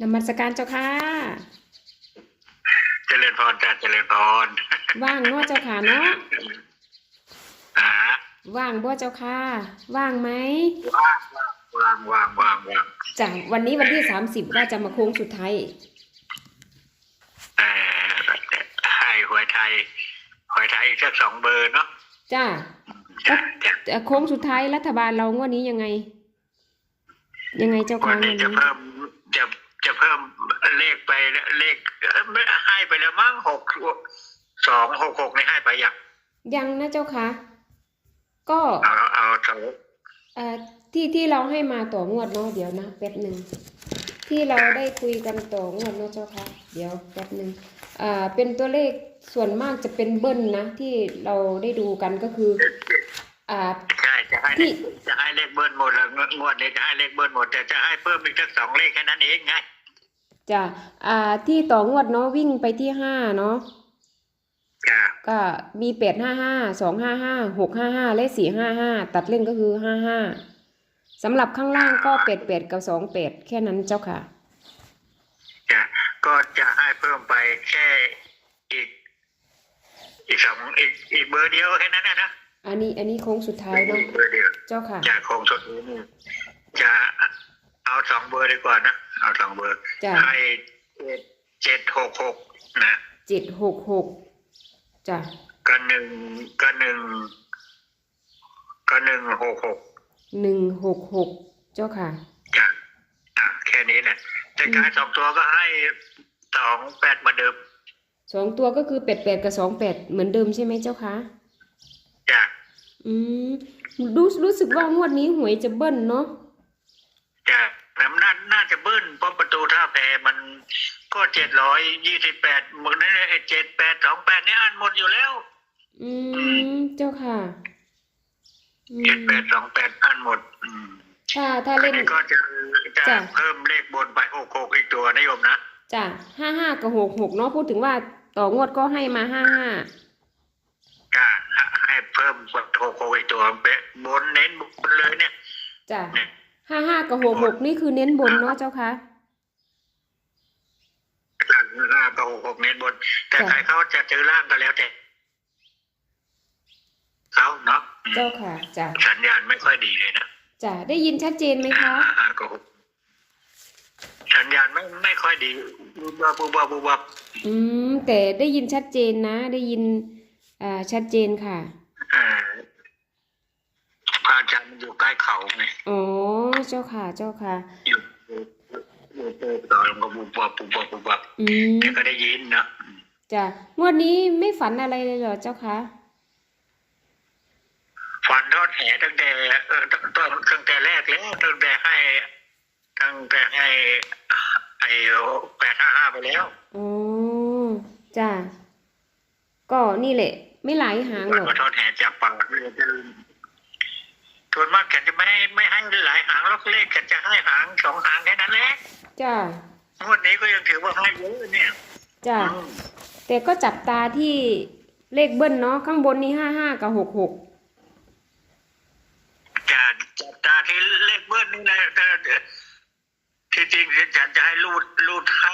นมัสการเจ้าค่ะเจริญพรจ้าเจริญพรว่างเนาะเจ้าค่ะเนาะอ่าว่างบ่เจ้าค่ะว่างไหมว่างว่างว่างว่างว่างจ้ะวันนี้วันที่สามสิบว่าจะมาโค้งสุดท้ายเอ่อให้หวยไทยหวยไทยอีกสักสองเบอร์เนาะจ้าจ้ะจ้ะเอ่อโค้งสุดท้ายรัฐบาลเรางวดนี้ยังไง ยังไงเจ้าวัค่ะนงวนี้ดจะนี้เพิ่มจะ จะเพิ่มเลขไปเลขเอ่อไม่ให้ไปแล้วมั้งหกสองหกหกนี่ให้ไปยังยังนะเจ้าค่ะก็เอาเอาสองเอ่อที่ที่เราให้มาต่องวดเนาะเดี๋ยวนะแป๊บหนึ่งที่เราได้คุยกันต่องวดเนาะเจ้าค่ะ เดี๋ยวแป๊บหนึ่งอ่าเป็นตัวเลขส่วนมากจะเป็นเบิ้ลนะที่เราได้ดูกันก็คืออ่าใช่จะให้ที่จะให้เลขเบิ้ลหมดแล้วงวดนี้จะให้เลขเบิ้ลหมดแต่จะให้เพิ่มอีกสักสองเลขแค่นั้นเองไง จ้ะอ่า ที่ต่องวดเนาะวิ่งไปที่ห้าเนาะจ้ะก็มีแปดห้าห้าสองห้าห้าหกห้าห้าและสี่ห้าห้าตัดเล่นก็คือห้าห้าสำหรับข้างล่างก็แปดแปดกับสองแปดแค่นั้นเจ้าค่ะจ้ะก็จะให้เพิ่มไปแค่อีก อีกสองอีกอีกเบอร์เดียวแค่นั้นนะนะอันนี้อันนี้โค้งสุดท้ายเนาะเบอร์เดียวเจ้าค่ะจากโครงสุดนี้นี่จะเอาสองเบอร์ดีกว่านะ เอาสองเบอร์จ้ะ ให้เจ็ดเจ็ดหกหกนะเจ็ดหกหกจ้ะก็หนึ่งก็หนึ่งก็หนึ่งหกหกหนึ่งหกหกเจ้าค่ะ จ้ะอะแค่นี้แหละแต่การสองตัวก็ให้สองแปดเหมือนเดิมสองตัวก็คือแปดแปดกับสองแปดเหมือนเดิมใช่ไหมเจ้าคะ จ้ะอืมรู้รู้สึกว่างวดนี้หวยจะเบิ้ลเนาะ จ้ะ มันก็เจ็ดร้อยยี่สิบแปดมึงนั่นเจ็ดแปดสองแปดนี่อ่านหมดอยู่แล้ว อืมเจ้าค่ะอืเจ็ดมแปดสองแปดอ่านหมด อืมถ้าถ้าอัเล่นนนี้ก็จะจะจ้ะเพิ่มเลขบนไปหกหกอีกตัวนะโยมนะจ้ะห้าห้ากับหกหกเนาะพูดถึงว่าต่องวดก็ให้มาห้าห้าจ้ะให้เพิ่มหกหกอีกตัวเป๊ะบนเน้นบนเลยเนี่ยจ้ะเนี่ยห้าห้ากับหกหกนี่คือเน้นบนเนาะเจ้าค่ะ ล่างห้า กับหกหกเน้นบน แต่จ้ะใครเขาจะซื้อล่างก็แล้วแต่เขาเนาะอืมเจ้าค่ะจ้ะสัญญาณไม่ค่อยดีเลยนะจ้ะได้ยินชัดเจนไหมคะห้าห้ากับหกสัญญาณไม่ไม่ค่อยดีบูบวับบูบวับบูบวับอืม แต่ได้ยินชัดเจนนะ ได้ยินอ่าชัดเจนค่ะอ่าพระอาจารย์มันอยู่ใกล้เขาไงอ๋อเจ้าค่ะ เจ้าค่ะอยู่ ปูปูต่อล้วก็บูบวับบูบบบูบวับอืมแต่ก็ได้ยินนะจ้ะงวดนี้ไม่ฝันอะไรเลยเหรอเจ้าคะฟันทอดแหตั้งแต่เออตั้งตั้งตั้งแต่แรกแล้วตั้งแต่ให้ตั้งแต่ให้ไอ้แปดห้าห้าไปแล้วอ๋อจ้ะก็นี่แหละ ไม่หลายหางหรอกฟันทอดแหจากปากเลยจะส่วนมากแกจะไม่ไม่ให้หลายหางแล้วเลขแกจะให้หางสองหางแค่นั้นแหละ จ้ะงวดนี้ก็ยังถือว่าให้เยอะเนี่ยจ้ะอืมแต่ก็จับตาที่เลขเบิ้ลเนาะข้างบนนี่ห้าห้ากับหกหกจะจับตาที่เลขเบิ้ลนี่นะแต่แต่ที่จริงฉันจะให้รูดรูดห้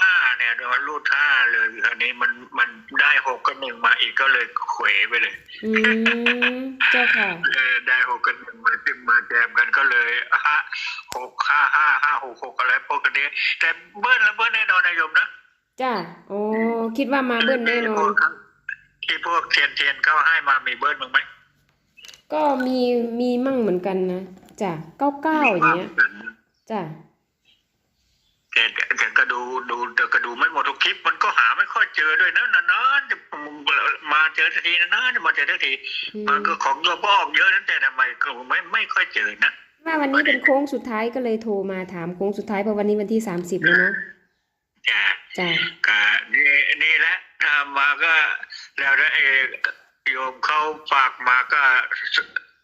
าเนี่ยเดี๋ยว รูดห้าเลยอันนี้มันมันได้หกกับหนึ่งมาอีกก็เลยเขวไปเลยอืมเจ้าค่ะเออได้หกกับหนึ่งมาจึงมาแจมกันก็เลยห้าหกห้าห้าห้าหกหกอะไรพวกกันนี้แต่เบิ้ลแล้วเบิ้ลแน่นอนนายโยมนะจ้ะอ๋อคิดว่ามาเบิ้ลแน่นอนที่พวกเทียนเทียนเขาให้มามีเบิ้ลมั้งไหมก็มีมีมั่งเหมือนกันนะจ้ะเก้าเก้าอย่างเงี้ยจ้ะ แต่แต่ก็ดูดูแต่ก็ดูไม่หมดทุกคลิปมันก็หาไม่ค่อยเจอด้วยนะนานๆจะมาเจอสักทีนานๆจะมาเจอสักทีอืมมันก็ของโยมก็ออกเยอะนั่นแต่ทำไมก็ไม่ไม่ค่อยเจอนะว่าวันนี้เป็นโค้งสุดท้ายก็เลยโทรมาถามโค้งสุดท้ายเพราะวันนี้วันที่สามสิบแล้วเนาะจ้ะจ้ะก็นี่นี่แหละทำมาก็แล้วได้เอโยมเขาฝากมาก็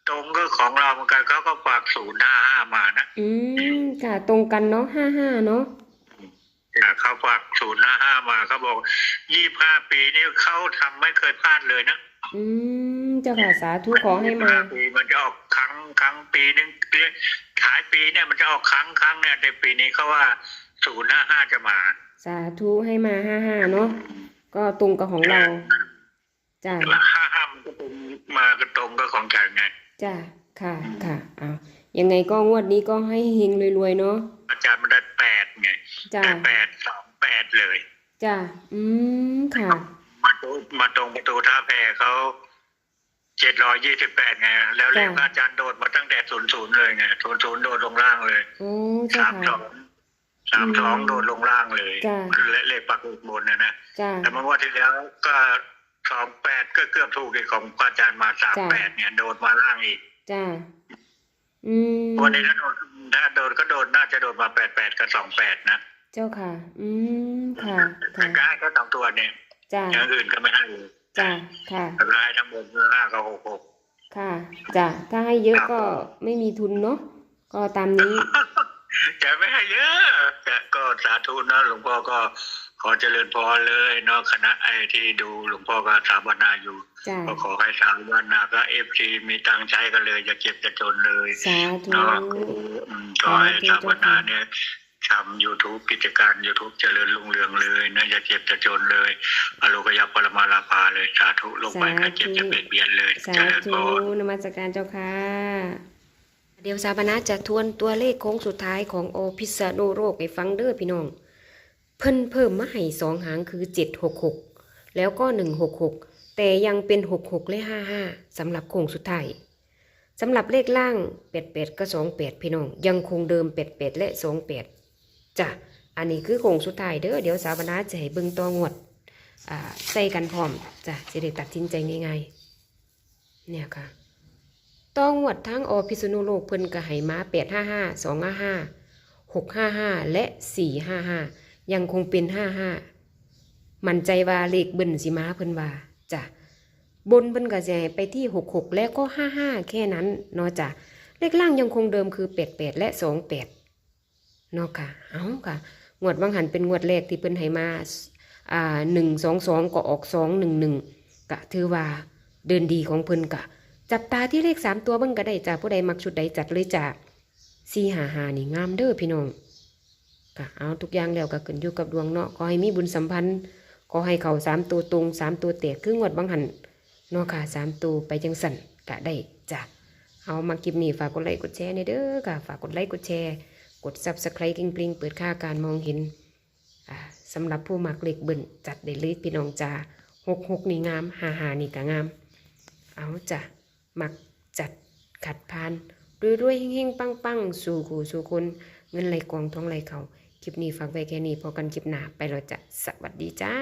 ตรงก็ของเราเหมือนกันเขาก็ฝากศูนย์ห้าห้ามานะอืมค่ะตรงกันเนาะห้าห้าเนาะอ่าเขาฝากศูนย์ห้าห้ามาเขาบอกยี่ห้าปีนี่เขาทำไม่เคยพลาดเลยนะอืมเจ้าค่ะสาธุขอให้มา25ปีมันจะออกครั้งครั้งปีหนึงขายปีเนี่ยมันจะออกครั้งครั้งเนี่ยแต่ปีนี้เขาว่าศูนย์ห้าห้าจะมาสาธุให้มาห้าห้าเนาะก็ตรงกับของเราจ้าห้าห้ามันก็เป็นมากระตรงกับของฉันไง จ้าค่ะค่ะเอายังไงก็งวดนี้ก็ให้เฮงรวยๆเนาะอาจารย์มันได้แปดไงจ้าได้แปดสองแปดเลยจ้าอืมค่ะ มาตรงมาตรงประตูท่าแพเขาเจ็ดร้อยยี่สิบแปดไง แล้วเลขจ้ะพระอาจารย์โดดมาตั้งแต่ศูนย์ศูนย์เลยไงศูนย์ศูนย์โดดลงล่างเลยโอ้เจ้าสามสค่ะองสามสองโดดลงล่างเลยจ้ะและเลขปักอุบนนะนะจ้าแต่เมื่อวันที่แล้วก็ สองแปดก็เกือบถูกอีกของพระอาจารย์มาสามจ้ะแปดเนี่ยโดดมาล่างอีกจ้าอืมวันนี้ถ้าโดดถ้าโดดก็โดดน่าจะโดดมาแปดแปดกับสองแปดนะ เจ้าค่ะ อืมค่ะแต่ค่ะก็ให้แค่สองตัวเนี่ยจ้าอย่างอื่นก็ไม่ให้เลยจ้าค่ะแต่ก็ให้ทั้งหมดห้ากับหกหกค่ะจ้าถ้าให้เยอะก็ไม่มีทุนเนาะก็ตามนี้จะไม่ให้เยอะแต่ก็สาธุนะหลวงพ่อก็ ขอเจริญพรเลยเนาะคณะไอที่ดูหลวงพ่อก็สามนาอยู่จ้าก็ขอให้สามนาก็เอฟซีมีตังค์ใช้กันเลย อย่าเจ็บจะจนเลยสาธุ เนาะอืมขอให้สามนาเนี่ยทำยูทูบกิจการยูทูบเจริญรุ่งเรืองเลยนะอย่าเจ็บจะจนเลยอโลกยาปรมาลาภาเลยสาธุลงไปก็เจ็บจะเบียดเบียนเลยสาเจริญธุพรนมัสการเจ้าค่ะ เดี๋ยวสาบนาจะทวนตัวเลขโค้งสุดท้ายของโอพิษณุโรคให้ฟังเด้อพี่น้อง เพิ่นเพิ่มมาให้สองหางคือเจ็ดหกหกแล้วก็หนึ่งหกหกแต่ยังเป็นหกหกและห้าห้าสำหรับโค้งสุดท้ายสำหรับเลขล่างแปดแปดก็สองแปดพี่น้อง ยังคงเดิมแปดแปดและสองแปดจ้ะอันนี้คือโค้งสุดท้ายเด้อเดี๋ยวสาบนาจะให้เบิ่งตัวงวดอ่าใส่กันพร้อมจ้ะจะได้ตัดสินใจง่ายๆเนี่ยค่ะต้องวดทั้งอพิษณุโลกเพิ่นก็ให้มาแปดห้าห้าสองห้าห้าหกห้าห้าและสี่ห้าห้า ยังคงเป็นห้าห้ามั่นใจว่าเลขเบิ่นสิมาเพิ่นว่าจ้ะบนเพิ่นก็จะให้ไปที่หกหกและก็ห้าห้าแค่นั้นเนาะจ้ะเลขล่างยังคงเดิมคือแปดแปดและสองแปดเนาะค่ะเอาค่ะงวดบางหันเป็นงวดแรกที่เพิ่นให้มาอ่าหนึ่งสองสองก็ออกสองหนึ่งหนึ่งกะถือว่าเดินดีของเพิ่นกะ จับตาที่เลขสามตัวเบิ่งก็ได้จ้าผู้ใดมักชุดใดจัดเลยจ้าสี่หาหานี่งามเด้อพี่น้อง กะเอาทุกอย่างแล้วก็ขึ้นอยู่กับดวงเนาะขอให้มีบุญสัมพันธ์ขอให้เขาสามตัวตรงสามตัวแตกคืองวดบางหันเนาะค่ะสามตัวไปจังสันกะได้จ้าเอามาคลิปนี้ฝากกดไลค์กดแชร์ในเด้อค่ะฝากกดไลค์กดแชร์ กด subscribe กริ๊งเปิดค่าการมองเห็นอ่าสำหรับผู้มักเล็กเบิ่นจัดได้เลยพี่น้องจ้าหกหกนี่งามหาหานี่ก็งาม เอาจ้ะมักจัดขัดพานรวยรวยๆเฮงๆ ปังๆ สู่ขู่สู่คน เงินไหลกองท้องไหลเขา คลิปนี้ฝากไว้แค่นี้พอกันคลิปหน้าไปเราจะสวัสดีจ้า